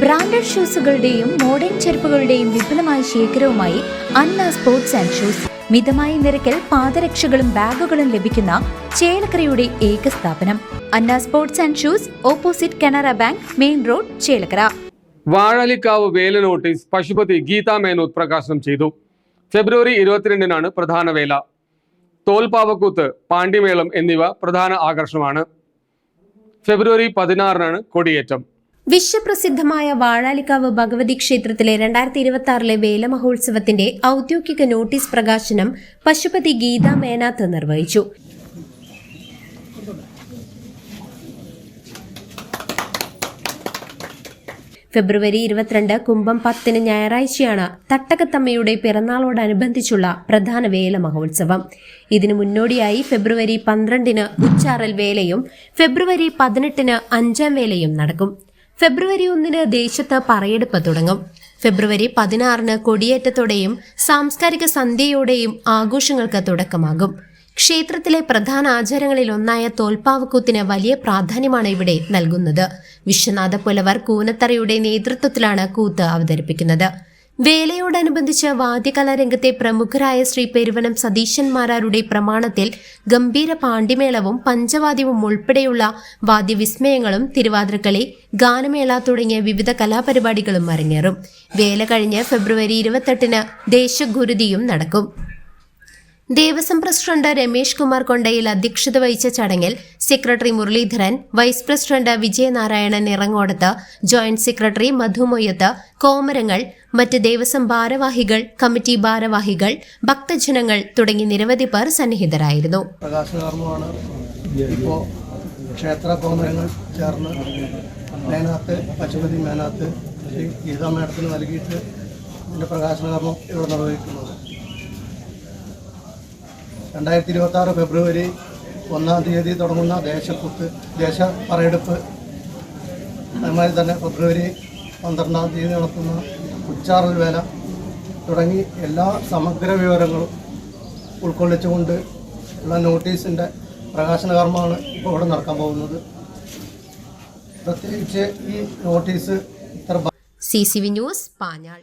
Branded ഷൂസുകളുടെയും modern ചെരുപ്പുകളുടെയും വിപുലമായ ശേഖരവുമായി അന്ന സ്പോർട്സ് ആൻഡ് ഷൂസ്. മിതമായ നിരക്കിൽ പാദരക്ഷകളും ബാഗുകളും ലഭിക്കുന്ന ചേലക്കരയുടെ ഏക സ്ഥാപനം. Anna sports and shoes opposite Canara bank main road Chelakkara. Vazhalikkavu Vela notice Pashupathi Gita മേനോത് പ്രകാശനം ചെയ്തു. ഫെബ്രുവരി ഇരുപത്തിരണ്ടിനാണ് പ്രധാന വേല. തോൽപ്പാവക്കൂത്ത് പാണ്ഡിമേളം എന്നിവ പ്രധാന ആകർഷണമാണ്. ഫെബ്രുവരി പതിനാറിനാണ് കൊടിയേറ്റം. വിശ്വപ്രസിദ്ധമായ വാഴാലിക്കാവ് ഭഗവതി ക്ഷേത്രത്തിലെ രണ്ടായിരത്തി ഇരുപത്തി ആറിലെ വേലമഹോത്സവത്തിന്റെ ഔദ്യോഗിക നോട്ടീസ് പ്രകാശനം പശുപതി ഗീതാ മേനാത്ത് നിർവഹിച്ചു. ഫെബ്രുവരി ഇരുപത്തിരണ്ട് കുംഭം പത്തിന് ഞായറാഴ്ചയാണ് തട്ടകത്തമ്മയുടെ പിറന്നാളോടനുബന്ധിച്ചുള്ള പ്രധാന വേല മഹോത്സവം. ഇതിനു മുന്നോടിയായി ഫെബ്രുവരി പന്ത്രണ്ടിന് ഉച്ചാറൽ വേലയും ഫെബ്രുവരി പതിനെട്ടിന് അഞ്ചാം വേലയും നടക്കും. ഫെബ്രുവരി ഒന്നിന് ദേശത്ത് പറയെടുപ്പ് തുടങ്ങും. ഫെബ്രുവരി പതിനാറിന് കൊടിയേറ്റത്തോടെയും സാംസ്കാരിക സന്ധ്യയോടെയും ആഘോഷങ്ങൾക്ക് തുടക്കമാകും. ക്ഷേത്രത്തിലെ പ്രധാന ആചാരങ്ങളിൽ ഒന്നായ തോൽപ്പാവക്കൂത്തിന് വലിയ പ്രാധാന്യമാണ് ഇവിടെ നൽകുന്നത്. വിശ്വനാഥ പുലവർ കൂനത്തറയുടെ നേതൃത്വത്തിലാണ് കൂത്ത് അവതരിപ്പിക്കുന്നത്. വേലയോടനുബന്ധിച്ച് വാദ്യകലാരംഗത്തെ പ്രമുഖരായ ശ്രീ പെരുവനം സതീശന്മാരാരുടെ പ്രമാണത്തിൽ ഗംഭീര പാണ്ഡിമേളവും പഞ്ചവാദ്യവും ഉൾപ്പെടെയുള്ള വാദ്യവിസ്മയങ്ങളും തിരുവാതിരക്കളി ഗാനമേള തുടങ്ങിയ വിവിധ കലാപരിപാടികളും അരങ്ങേറും. വേല കഴിഞ്ഞ് ഫെബ്രുവരി ഇരുപത്തെട്ടിന് ദേശഗുരുതിയും നടക്കും. ദേവസ്വം പ്രസിഡന്റ് രമേഷ് കുമാർ കൊണ്ടയിൽ അധ്യക്ഷത വഹിച്ച ചടങ്ങിൽ secretary Muraleedharan vice president Vijayanarayanan Irangodath joint secretary Madhu Moyyath കോമരങ്ങൾ മറ്റ് ദേവസ്വം ഭാരവാഹികൾ കമ്മിറ്റി ഭാരവാഹികൾ ഭക്തജനങ്ങൾ തുടങ്ങി നിരവധി പേർ സന്നിഹിതരായിരുന്നു. ഇപ്പോൾ ക്ഷേത്ര കോമരങ്ങൾ ചേർന്ന് മേനാത്ത് പശുപതി മേനാത്ത് ഗീതാ മേഡത്തിന് നൽകിയിട്ട് പ്രകാശന പ്രകാശനകർമ്മം ഇവിടെ നിർവഹിക്കുന്നത് രണ്ടായിരത്തി ഇരുപത്തി ആറ് ഫെബ്രുവരി ഒന്നാം തീയതി തുടങ്ങുന്ന ദേശക്കുത്ത് ദേശ പറയെടുപ്പ്. അതുമാതിരി തന്നെ ഫെബ്രുവരി പന്ത്രണ്ടാം തീയതി നടത്തുന്ന ഉച്ചാറൽ വേല തുടങ്ങി എല്ലാ സമഗ്ര വിവരങ്ങളും ഉൾക്കൊള്ളിച്ചുകൊണ്ട് ഉള്ള നോട്ടീസിന്റെ പ്രകാശന കർമ്മമാണ് ഇപ്പോൾ ഇവിടെ നടക്കാൻ പോകുന്നത്. പ്രത്യേകിച്ച് ഈ നോട്ടീസ് ഇത്ര C C V news Panjal.